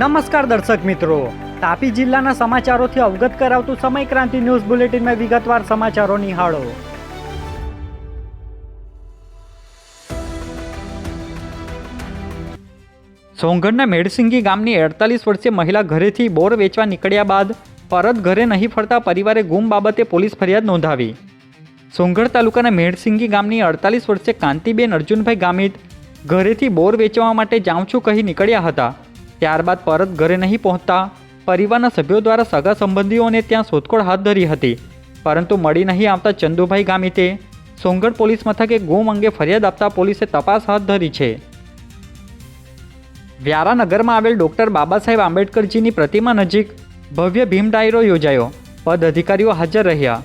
નમસ્કાર દર્શક મિત્રો. તાપી જિલ્લાના સમાચારોથી અવગત કરાવતું સમય ક્રાંતિ ન્યૂઝ બુલેટિનમાં વિગતવાર સમાચારો નિહાળો. સોંગઢના મેડસિંગી ગામની અડતાલીસ વર્ષીય મહિલા ઘરેથી બોર વેચવા નીકળ્યા બાદ પરત ઘરે નહીં ફરતા પરિવારે ગુમ બાબતે પોલીસ ફરિયાદ નોંધાવી. સોંગઢ તાલુકાના મેડસિંગી ગામની અડતાલીસ વર્ષીય કાંતિબેન અર્જુનભાઈ ગામિત ઘરેથી બોર વેચવા માટે જાઉં છું કહી નીકળ્યા હતા. ત્યારબાદ પરત ઘરે નહીં પહોંચતા. પરિવારના સભ્યો દ્વારા સગા સંબંધીઓને ત્યાં શોધખોળ હાથ ધરી હતી. પરંતુ મળી નહીં આવતા ચંદુભાઈ ગામિતે સોંગઢ પોલીસ મથકે ગુમ અંગે ફરિયાદ આપતા પોલીસે તપાસ હાથ ધરી છે. વ્યારાનગરમાં આવેલ ડૉક્ટર બાબા સાહેબ આંબેડકરજીની પ્રતિમા નજીક ભવ્ય ભીમ ડાયરો યોજાયો. પદ અધિકારીઓ હાજર રહ્યા.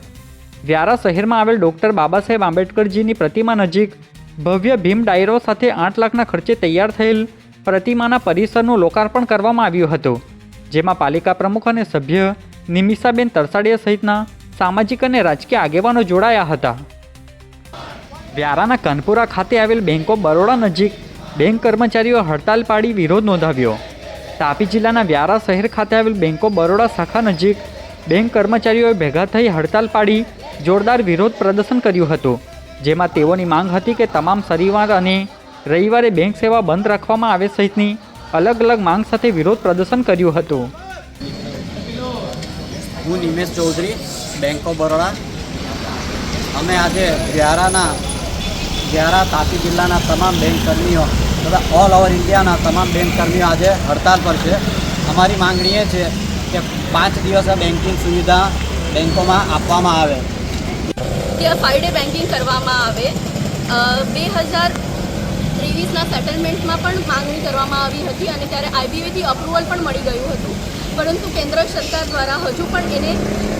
વ્યારા શહેરમાં આવેલ ડૉક્ટર બાબા સાહેબ આંબેડકરજીની પ્રતિમા નજીક ભવ્ય ભીમ ડાયરો સાથે આઠ લાખના ખર્ચે તૈયાર થયેલ પ્રતિમાના પરિસરનું લોકાર્પણ કરવામાં આવ્યું હતું, જેમાં પાલિકા પ્રમુખ અને સભ્ય નિમિષાબેન તરસાડિયા સહિતના સામાજિક અને રાજકીય આગેવાનો જોડાયા હતા. વ્યારાના કાનપુરા ખાતે આવેલ બેંક ઓફ બરોડા નજીક બેંક કર્મચારીઓ હડતાલ પાડી વિરોધ નોંધાવ્યો. તાપી જિલ્લાના વ્યારા શહેર ખાતે આવેલ બેંક ઓફ બરોડા શાખા નજીક બેંક કર્મચારીઓએ ભેગા થઈ હડતાલ પાડી જોરદાર વિરોધ પ્રદર્શન કર્યું હતું, જેમાં તેઓની માંગ હતી કે તમામ શનિવાર અને રવિવારે બેંક સેવા બંધ રાખવામાં આવે સહિતની અલગ અલગ માંગ સાથે વિરોધ પ્રદર્શન કર્યું હતું. હું નિમેશ ચૌધરી બેંક ઓફ બરોડા અમે આજે વ્યારાના વ્યારા તાપી જિલ્લાના તમામ બેંક કર્મીઓ તથા ઓલ ઓવર ઇન્ડિયાના તમામ બેંક કર્મીઓ આજે હડતાલ પર છે. અમારી માંગણી એ છે કે પાંચ દિવસ આ બેન્કિંગ સુવિધા બેંકોમાં આપવામાં આવે. ત્યાં ફાઇવ ડે બેન્કિંગ કરવામાં આવે. બે હજાર ત્રેવીસના સેટલમેન્ટમાં પણ માંગણી કરવામાં આવી હતી અને ત્યારે આઈબીએથી અપ્રુવલ પણ મળી ગયું હતું. પરંતુ કેન્દ્ર સરકાર દ્વારા હજુ પણ એને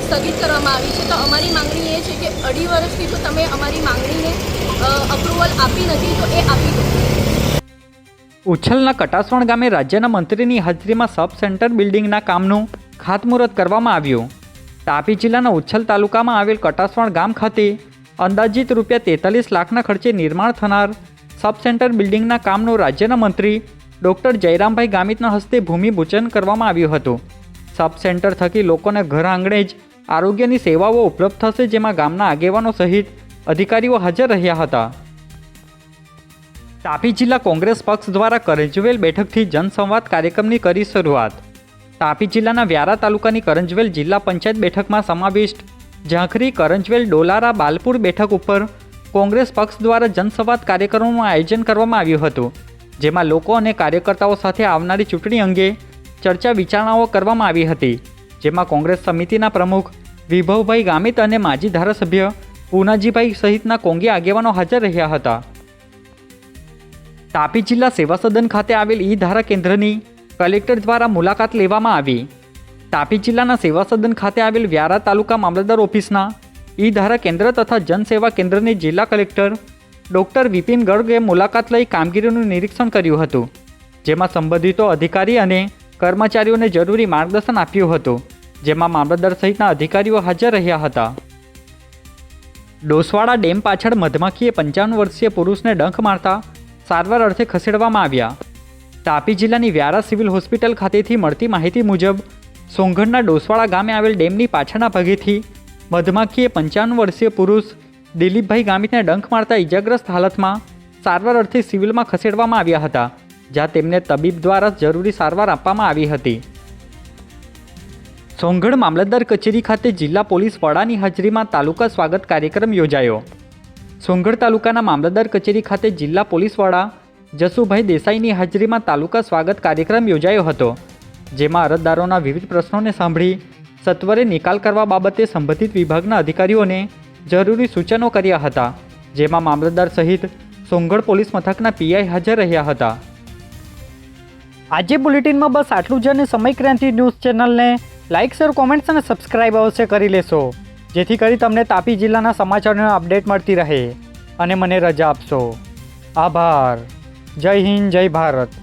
સ્થગિત કરવામાં આવી છે. તો અમારી માંગણી એ છે કે અઢી વર્ષથી જો તમે અમારી માંગણીને અપ્રુવલ આપી નથી, તો એ આપી દો. ઉછલના કટાસવણ ગામે રાજ્યના મંત્રીની હાજરીમાં સબ સેન્ટર બિલ્ડિંગના કામનું ખાતમુહૂર્ત કરવામાં આવ્યું. તાપી જિલ્લાના ઉછલ તાલુકામાં આવેલ કટાસવણ ગામ ખાતે અંદાજિત રૂપિયા તેતાલીસ લાખના ખર્ચે નિર્માણ થનાર સબ સેન્ટર બિલ્ડિંગના કામનું રાજ્યના મંત્રી ડૉક્ટર જયરામભાઈ ગામિતના હસ્તે ભૂમિપૂજન કરવામાં આવ્યું હતું. સબ સેન્ટર થકી લોકોને ઘર આંગણે જ આરોગ્યની સેવાઓ ઉપલબ્ધ થશે જેમાં ગામના આગેવાનો સહિત અધિકારીઓ હાજર રહ્યા હતા. તાપી જિલ્લા કોંગ્રેસ પક્ષ દ્વારા કરંજવેલ બેઠકથી જનસંવાદ કાર્યક્રમની કરી શરૂઆત. તાપી જિલ્લાના વ્યારા તાલુકાની કરંજવેલ જિલ્લા પંચાયત બેઠકમાં સમાવિષ્ટ ઝાંખરી કરંજવેલ ડોલારા બાલપુર બેઠક ઉપર કોંગ્રેસ પક્ષ દ્વારા જનસંવાદ કાર્યક્રમનું આયોજન કરવામાં આવ્યું હતું, જેમાં લોકો અને કાર્યકર્તાઓ સાથે આવનારી ચૂંટણી અંગે ચર્ચા વિચારણાઓ કરવામાં આવી હતી, જેમાં કોંગ્રેસ સમિતિના પ્રમુખ વિભવભાઈ ગામિત અને માજી ધારાસભ્ય પૂનાજીભાઈ સહિતના કોંગી આગેવાનો હાજર રહ્યા હતા. તાપી જિલ્લા સેવા સદન ખાતે આવેલ ઈ ધારા કેન્દ્રની કલેક્ટર દ્વારા મુલાકાત લેવામાં આવી. તાપી જિલ્લાના સેવા સદન ખાતે આવેલ વ્યારા તાલુકા મામલતદાર ઓફિસના ઈ ધારા કેન્દ્ર તથા જનસેવા કેન્દ્રની જિલ્લા કલેક્ટર ડૉક્ટર વિપિન ગર્ગે મુલાકાત લઈ કામગીરીનું નિરીક્ષણ કર્યું હતું, જેમાં સંબંધિતો અધિકારી અને કર્મચારીઓને જરૂરી માર્ગદર્શન આપ્યું હતું, જેમાં મામલતદાર સહિતના અધિકારીઓ હાજર રહ્યા હતા. ડોસવાડા ડેમ પાછળ મધમાખીએ પંચાવન વર્ષીય પુરુષને ડંખ મારતા સારવાર અર્થે ખસેડવામાં આવ્યા. તાપી જિલ્લાની વ્યારા સિવિલ હોસ્પિટલ ખાતેથી મળતી માહિતી મુજબ સોંગઢના ડોસવાડા ગામે આવેલ ડેમની પાછળના ભાગેથી મધમાખીએ પંચાવન વર્ષીય પુરુષ દિલીપભાઈ ગામિતને ડંખ મારતા ઇજાગ્રસ્ત હાલતમાં સારવાર અર્થે સિવિલમાં ખસેડવામાં આવ્યા હતા, જ્યાં તેમને તબીબ દ્વારા જરૂરી સારવાર આપવામાં આવી હતી. સોંગઢ મામલતદાર કચેરી ખાતે જિલ્લા પોલીસ વડાની હાજરીમાં તાલુકા સ્વાગત કાર્યક્રમ યોજાયો. સોંગઢ તાલુકાના મામલતદાર કચેરી ખાતે જિલ્લા પોલીસ વડા જસુભાઈ દેસાઈની હાજરીમાં તાલુકા સ્વાગત કાર્યક્રમ યોજાયો હતો, જેમાં અરજદારોના વિવિધ પ્રશ્નોને સાંભળી સત્વરે નિકાલ કરવા બાબતે સંબંધિત વિભાગના અધિકારીઓને જરૂરી સૂચનો કર્યા હતા, જેમાં મામલતદાર સહિત સોંગઢ પોલીસ મથકના પીઆઈ હાજર રહ્યા હતા. આજે બુલેટિનમાં બસ આટલું જ અને સમય ક્રાંતિ ન્યૂઝ ચેનલને લાઇક, શેર, કોમેન્ટ્સ અને સબસ્ક્રાઇબ અવશ્ય કરી લેશો, જેથી કરી તમને તાપી જિલ્લાના સમાચારોની અપડેટ મળતી રહે. અને મને રજા આપશો. આભાર. જય હિન્દ, જય ભારત.